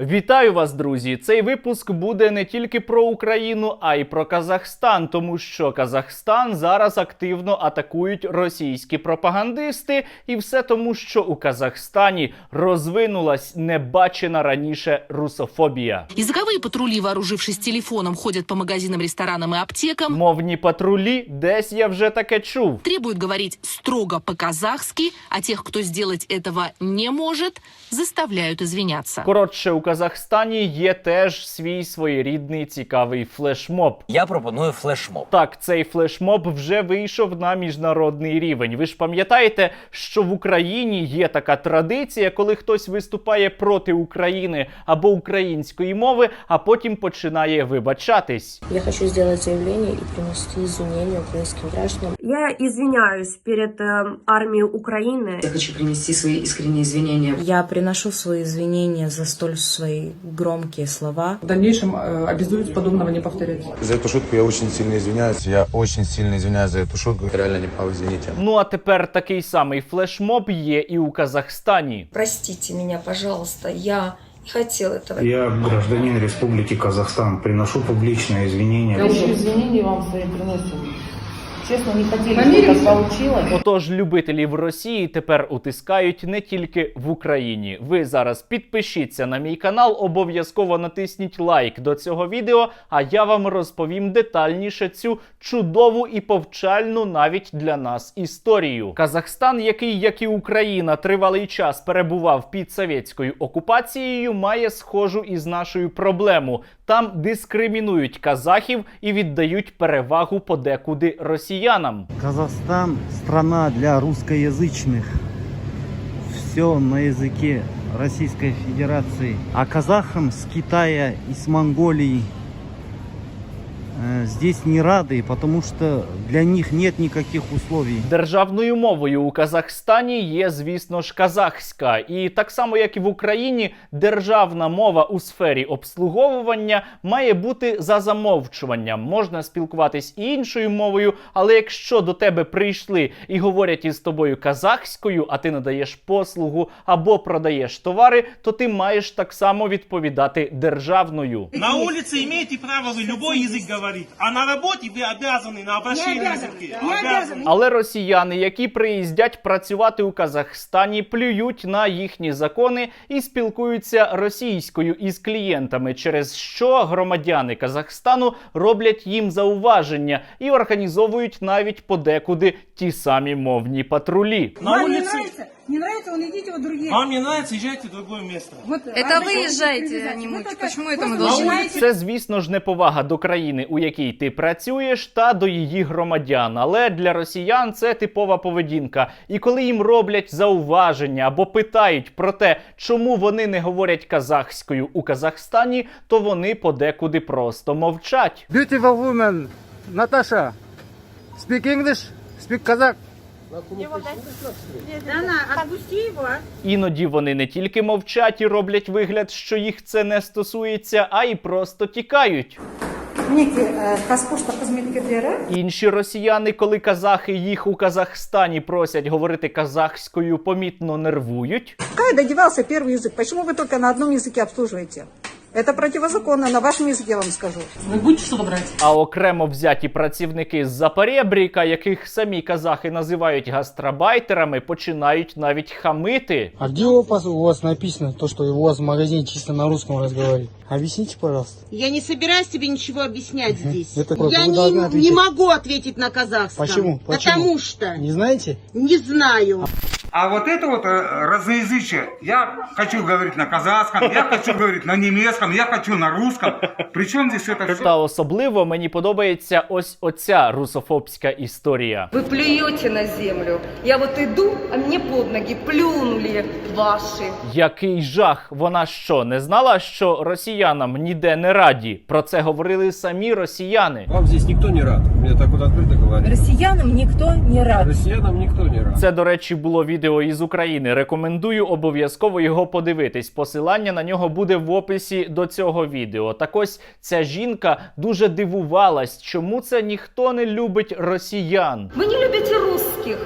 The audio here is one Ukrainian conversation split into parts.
Вітаю вас, друзі! Цей випуск буде не тільки про Україну, а й про Казахстан, тому що Казахстан зараз активно атакують російські пропагандисти, і все тому, що у Казахстані розвинулась небачена раніше русофобія. Языковые патрули, вооружившись телефоном, ходят по магазинам, ресторанам и аптекам. Мовні патрулі, десь я вже таке чув. Требуют говорить строго по-казахски, а тех, кто сделать этого не может, заставляют извиняться. Коротше, у Казахстані є теж свій своєрідний цікавий флешмоб. Я пропоную флешмоб. Так, цей флешмоб вже вийшов на міжнародний рівень. Ви ж пам'ятаєте, що в Україні є така традиція, коли хтось виступає проти України або української мови, а потім починає вибачатись. Я хочу сделать заявление и принести извинения украинским гражданам. Я извиняюсь перед э, армией Украины. Я хочу принести свои искренние извинения. Я приношу свои извинения за столь свои громкие слова. В дальнейшем э, обязуюсь подобного не повторять. За эту шутку я очень сильно извиняюсь. Я очень сильно извиняюсь за эту шутку. Реально не прав, извините. Ну а тепер такий самий флешмоб є і у Казахстані. Простите меня, пожалуйста, я не хотел этого. Я гражданин Республики Казахстан. Приношу публичные извинения. извинения вам свои приносим. Честно, не хотели, чтобы так получилось. Отож, любителі в Росії тепер утискають не тільки в Україні. Ви зараз підпишіться на мій канал, обов'язково натисніть лайк до цього відео, а я вам розповім детальніше цю чудову і повчальну навіть для нас історію. Казахстан, який, як і Україна, тривалий час перебував під совєтською окупацією, має схожу із нашою проблему Там дискримінують казахів і віддають перевагу подекуди росіянам. Казахстан страна для русскоязычных. Все на языке Российской Федерации. А казахам с Китая и с Монголии э, здесь не рады, потому что для них нет никаких условий. Державною мовою у Казахстані є, звісно ж, казахська, і так само як і в Україні, державна мова у сфері обслуговування має бути за замовчуванням. Можна спілкуватись і іншою мовою, але якщо до тебе прийшли і говорять із тобою казахською, а ти надаєш послугу або продаєш товари, то ти маєш так само відповідати державною. На улице имеете право вы любой язык говорить, а на работе вы обязаны на обращение языке. Обязаны. Але росіяни, які приїздять працювати у Казахстані, плюють на їхні закони і спілкуються російською із клієнтами, через що громадяни Казахстану роблять їм зауваження і організовують навіть подекуди ті самі мовні патрулі. На улице. Не нравится, он идите в другие. Вам не нравится, езжайте в другое место. Это вы езжайте, а не мы. Почему это мы На должны? улице. Це, звісно ж, неповага до країни, у якій ти працюєш, та до її громадян. Але для росіян це типова поведінка. І коли їм роблять зауваження або питають про те, чому вони не говорять казахською у Казахстані, то вони подекуди просто мовчать. Beautiful woman, Natasha. Speak English? Speak Kazakh? Іноді вони не тільки мовчать і роблять вигляд, що їх це не стосується, а й просто тікають. Інші росіяни, коли казахи їх у Казахстані просять говорити казахською, помітно нервують. Куда девался первый язык? Почему вы только на одном языке обслуживаете? Это противозаконно, на вашем языке я вам скажу. Вы будете что-то брать? А окремо взяті працівники з Запорєбріка, яких самі казахи називають гастробайтерами, починають навіть хамити. А где у вас, у вас написано то, что у вас в магазине чисто на русском разговаривает? Объясните, пожалуйста. Я не собираюсь тебе ничего объяснять здесь. Это просто вы должны ответить. могу ответить на казахском. Почему? Почему? что Не знаете? не знаю. А вот это вот э, разноязычие. Я хочу говорить на казахском, я хочу говорить на немецком, я хочу на русском. Причем здесь это все? Та особливо мені подобається ось оця русофобська історія. Вы плюете на землю. Я вот иду, а мне под ноги плюнули ваши. Який жах! Вона що не знала, що росіянам ніде не раді? Про це говорили самі росіяни. Вам здесь никто не рад. Мне так вот открыто говорят. Россиянам никто не рад. Россиянам никто не рад. Це, до речі, було відео із України. Рекомендую обов'язково його подивитись. Посилання на нього буде в описі до цього відео. Так ось ця жінка дуже дивувалась, чому це ніхто не любить росіян. Вы не любите русских.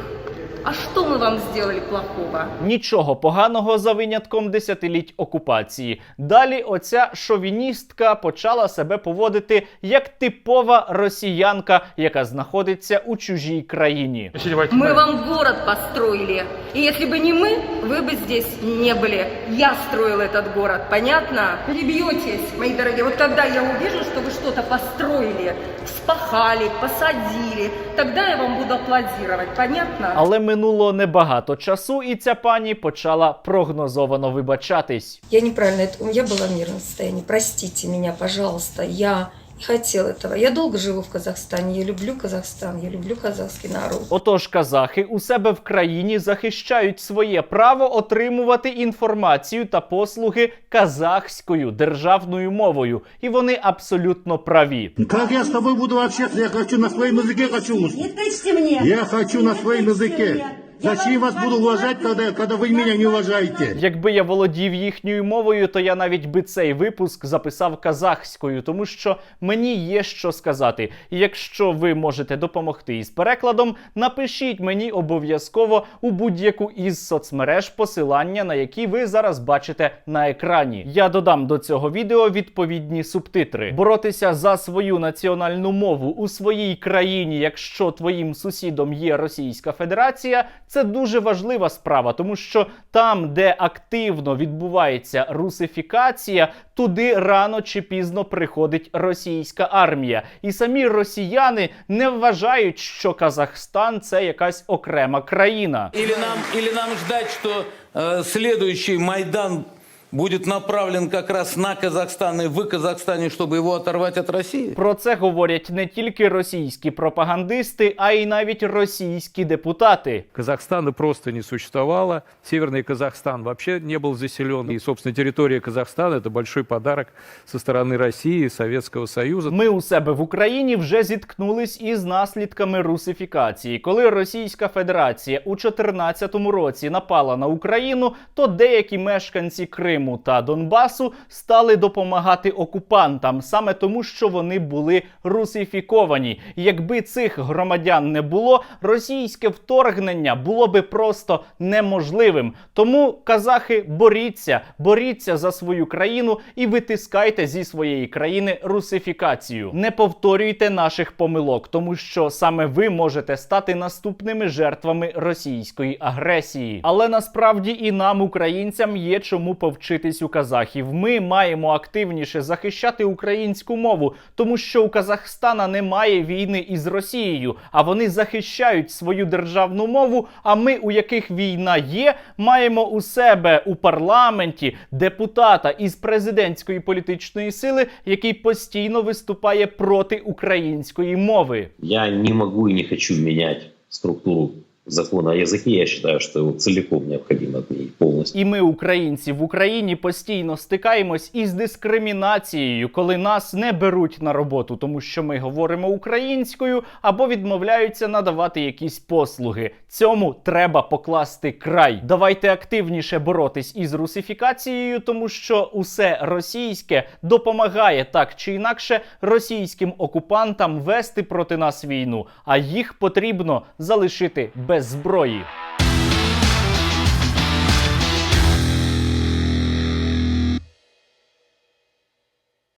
А что что мы вам сделали плохого? Нічого поганого за винятком десятиліть окупації. Далі оця шовіністка почала себе поводити як типова росіянка, яка знаходиться у чужій країні. Мы вам город построили. И если бы не мы, вы бы здесь не были. Я строил этот город, понятно? Перебьетесь, мои дорогие. Вот когда я увижу, что вы что-то построили, вспахали, посадили, тогда я вам буду аплодировать, понятно? Але минуло небагато часу, і ця пані почала прогнозовано вибачатись. Я неправильно, это, я была в нервном состоянии. Простите меня, пожалуйста. Я не хотела этого. Я долго живу в Казахстане. Я люблю Казахстан. Я люблю казахский народ. Отож, казахи у себе в країні захищають своє право отримувати інформацію та послуги казахською державною мовою, і вони абсолютно праві. Как я с тобой буду общаться? Я хочу на своем языке хочу услышать. тычьте мне! Я хочу на своем языке. Зачем вас буду уважать, когда, когда вы меня не уважаете? Якби я володів їхньою мовою, то я навіть би цей випуск записав казахською, тому що мені є що сказати. І якщо ви можете допомогти із перекладом, напишіть мені обов'язково у будь-яку із соцмереж посилання, на які ви зараз бачите на екрані. Я додам до цього відео відповідні субтитри. Боротися за свою національну мову у своїй країні, якщо твоїм сусідом є Російська Федерація, це дуже важлива справа, тому що там, де активно відбувається русифікація, туди рано чи пізно приходить російська армія. І самі росіяни не вважають, що Казахстан це якась окрема країна. Ілі нам, ілі нам ждать, що е, слідуючий Майдан будет направлен как раз на Казахстан и в Казахстане, чтобы его оторвать от России? Про це говорять не тільки російські пропагандисти, а й навіть російські депутати. Казахстана просто не существовало. Северный Казахстан вообще не был заселен. И, собственно, территория Казахстана – это большой подарок со стороны России и Советского Союза. Ми у себе в Україні вже зіткнулись із наслідками русифікації. Коли Російська Федерація у 2014 році напала на Україну, то деякі мешканці Криму та Донбасу стали допомагати окупантам саме тому, що вони були русифіковані. Якби цих громадян не було, російське вторгнення було би просто неможливим. Тому казахи боріться, боріться за свою країну і витискайте зі своєї країни русифікацію. Не повторюйте наших помилок, тому що саме ви можете стати наступними жертвами російської агресії. Але насправді і нам, українцям, є чому повчитись у казахів. Ми маємо активніше захищати українську мову, тому що у Казахстана немає війни із Росією, а вони захищають свою державну мову. А ми, у яких війна є, маємо у себе у парламенті депутата із президентської політичної сили, який постійно виступає проти української мови. Я не могу и не хочу менять структуру закона о языке. Я считаю, что его целиком необходимо отменить полностью. І ми, українці, в Україні постійно стикаємось із дискримінацією, коли нас не беруть на роботу, тому що ми говоримо українською або відмовляються надавати якісь послуги. Цьому треба покласти край. Давайте активніше боротись із русифікацією, тому що усе російське допомагає так чи інакше російським окупантам вести проти нас війну, а їх потрібно залишити без зброї.